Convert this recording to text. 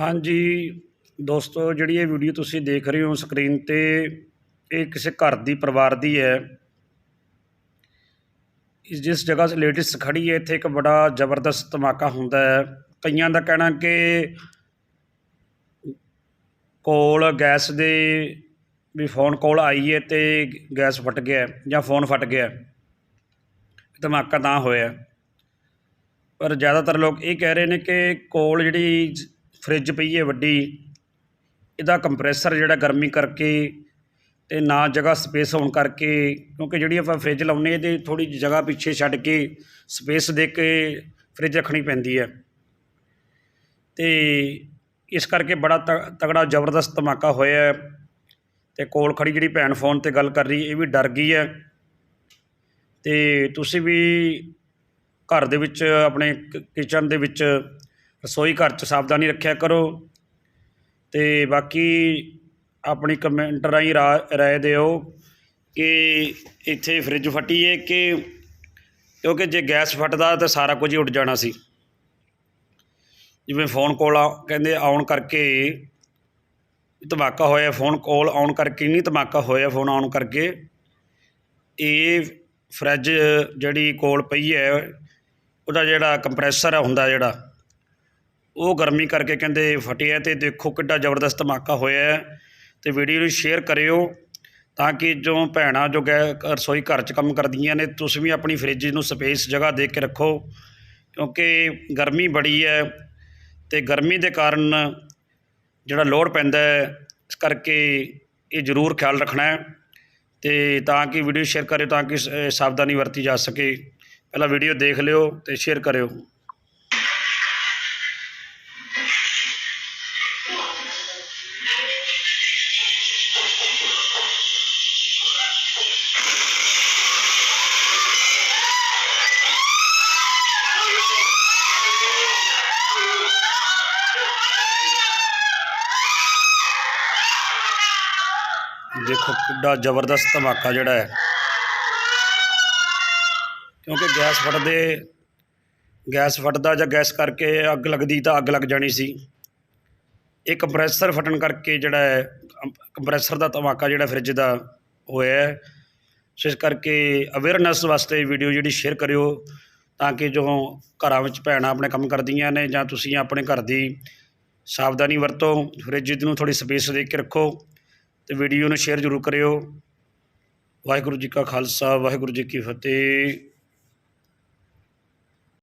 ਹਾਂਜੀ, ਦੋਸਤੋ, ਜਿਹੜੀ ਇਹ ਵੀਡੀਓ ਤੁਸੀਂ ਦੇਖ ਰਹੇ ਹੋ ਸਕਰੀਨ ਤੇ, ਇਹ ਕਿਸੇ ਘਰ ਦੀ, ਪਰਿਵਾਰ ਦੀ ਹੈ। ਇਸ ਜਿਸ ਜਗ੍ਹਾ ਲੇਡੀਜ਼ ਖੜੀ ਹੈ, ਇੱਥੇ ਇੱਕ ਬੜਾ ਜ਼ਬਰਦਸਤ ਧਮਾਕਾ ਹੁੰਦਾ ਹੈ। ਕਈਆਂ ਦਾ ਕਹਿਣਾ ਕਿ ਕੋਲ, ਗੈਸ ਦੇ ਵੀ ਫੋਨ ਕੋਲ ਆਈ ਹੈ ਤੇ ਗੈਸ ਫਟ ਗਿਆ ਜਾਂ ਫੋਨ ਫਟ ਗਿਆ ਧਮਾਕਾ ਤਾਂ ਹੋਇਆ ਪਰ ਜ਼ਿਆਦਾਤਰ ਲੋਕ ਇਹ ਕਹਿ ਰਹੇ ਨੇ ਕਿ ਕੋਲ ਜਿਹੜੀ ਫਰਿੱਜ ਪਈ ਹੈ ਵੱਡੀ, ਇਹਦਾ ਕੰਪਰੈਸਰ ਜਿਹੜਾ ਗਰਮੀ ਕਰਕੇ ਤੇ ਨਾ ਜਗ੍ਹਾ ਸਪੇਸ ਹੋਣ ਕਰਕੇ, ਕਿਉਂਕਿ ਜਿਹੜੀ ਆਪਾਂ ਫਰਿੱਜ ਲਾਉਂਦੇ ਇਹਦੇ ਥੋੜੀ ਜਗ੍ਹਾ ਪਿੱਛੇ ਛੱਡ ਕੇ ਸਪੇਸ ਦੇ ਕੇ ਫਰਿੱਜ ਰੱਖਣੀ ਪੈਂਦੀ ਹੈ। ਤੇ ਇਸ ਕਰਕੇ ਬੜਾ ਤ- ਤਗੜਾ ਜ਼ਬਰਦਸਤ ਧਮਾਕਾ ਹੋਇਆ ਹੈ। ਤੇ ਕੋਲ ਖੜੀ ਜਿਹੜੀ ਭੈਣ ਫੋਨ ਤੇ ਗੱਲ ਕਰ ਰਹੀ, ਇਹ ਵੀ ਡਰ ਗਈ ਹੈ। ਤੇ ਤੁਸੀਂ ਵੀ ਘਰ ਦੇ ਵਿੱਚ, ਆਪਣੇ ਕਿਚਨ ਦੇ ਵਿੱਚ ਰਸੋਈ ਘਰ 'ਚ ਸਾਵਧਾਨੀ ਰੱਖਿਆ ਕਰੋ ਅਤੇ ਬਾਕੀ ਆਪਣੀ ਕਮੈਂਟ ਰਾਹੀਂ ਰਾ- ਰਾਏ ਦਿਓ ਕਿ ਇੱਥੇ ਫਰਿੱਜ ਫਟੀ ਹੈ ਕਿ ਕਿਉਂਕਿ ਜੇ ਗੈਸ ਫਟਦਾ ਤਾਂ ਸਾਰਾ ਕੁਝ ਹੀ ਉੱਡ ਜਾਣਾ ਸੀ। ਜਿਵੇਂ ਫੋਨ ਕੋਲ ਆ, ਕਹਿੰਦੇ ਆਉਣ ਕਰਕੇ ਧਮਾਕਾ ਹੋਇਆ ਫੋਨ ਕੋਲ ਆਉਣ ਕਰਕੇ ਨਹੀਂ, ਧਮਾਕਾ ਹੋਇਆ ਫੋਨ ਆਉਣ ਕਰਕੇ। ਇਹ ਫਰਿੱਜ ਜਿਹੜੀ ਕੋਲ ਪਈ ਹੈ, ਉਹਦਾ ਜਿਹੜਾ ਕੰਪਰੈਸਰ ਹੁੰਦਾ ਜਿਹੜਾ ਉਹ ਗਰਮੀ ਕਰਕੇ ਕਹਿੰਦੇ ਫਟਿਆ ਤੇ ਦੇਖੋ ਕਿੱਡਾ ਜ਼ਬਰਦਸਤ ਧਮਾਕਾ ਹੋਇਆ ਹੈ। ਤੇ ਵੀਡੀਓ ਨੂੰ ਸ਼ੇਅਰ ਕਰਿਓ ਤਾਂ ਕਿ ਜੋ ਭੈਣਾਂ ਜੋ ਗੈ ਰਸੋਈ ਘਰ 'ਚ ਕੰਮ ਕਰਦੀਆਂ ਨੇ, ਤੁਸੀਂ ਵੀ ਆਪਣੀ ਫ੍ਰਿਜ ਨੂੰ ਸਪੇਸ ਜਗ੍ਹਾ ਦੇ ਕੇ ਰੱਖੋ, ਕਿਉਂਕਿ ਗਰਮੀ ਬੜੀ ਹੈ ਤੇ ਗਰਮੀ ਦੇ ਕਾਰਨ ਜਿਹੜਾ ਲੋਡ ਪੈਂਦਾ ਹੈ, ਇਸ ਕਰਕੇ ਇਹ ਜ਼ਰੂਰ ਖਿਆਲ ਰੱਖਣਾ ਹੈ। ਤੇ ਤਾਂ ਕਿ ਵੀਡੀਓ ਸ਼ੇਅਰ ਕਰਿਓ ਤਾਂ ਕਿ ਸਾਵਧਾਨੀ ਵਰਤੀ ਜਾ ਸਕੇ। ਪਹਿਲਾਂ ਵੀਡੀਓ ਦੇਖ ਲਿਓ ਤੇ ਸ਼ੇਅਰ ਕਰਿਓ। ਦੇਖੋ ਕਿੱਡਾ ਜ਼ਬਰਦਸਤ ਧਮਾਕਾ ਜਿਹੜਾ ਹੈ। ਕਿਉਂਕਿ ਗੈਸ ਫਟਦੇ ਗੈਸ ਫਟਦਾ ਜਾਂ ਗੈਸ ਕਰਕੇ ਅੱਗ ਲੱਗਦੀ ਤਾਂ ਅੱਗ ਲੱਗ ਜਾਣੀ ਸੀ। ਇਹ ਕੰਪਰੈਸਰ ਫਟਣ ਕਰਕੇ ਜਿਹੜਾ ਹੈ ਕੰਪਰੈਸਰ ਦਾ ਧਮਾਕਾ ਜਿਹੜਾ ਫਰਿੱਜ ਦਾ ਹੋਇਆ ਸੋ ਇਸ ਕਰਕੇ ਅਵੇਅਰਨੈਸ ਵਾਸਤੇ ਵੀਡੀਓ ਜਿਹੜੀ ਸ਼ੇਅਰ ਕਰਿਓ ਤਾਂ ਕਿ ਜੋ ਘਰਾਂ ਵਿੱਚ ਭੈਣਾਂ ਆਪਣੇ ਕੰਮ ਕਰਦੀਆਂ ਨੇ ਜਾਂ ਤੁਸੀਂ ਆਪਣੇ ਘਰ ਦੀ ਸਾਵਧਾਨੀ ਵਰਤੋ ਫਰਿੱਜ ਨੂੰ ਥੋੜੀ ਸਪੇਸ ਦੇ ਕੇ ਰੱਖੋ ਤੇ ਵੀਡੀਓ ਨੂੰ ਸ਼ੇਅਰ ਜ਼ਰੂਰ ਕਰਿਓ। ਵਾਹਿਗੁਰੂ ਜੀ ਕਾ ਖਾਲਸਾ, ਵਾਹਿਗੁਰੂ ਜੀ ਕੀ ਫਤਿਹ।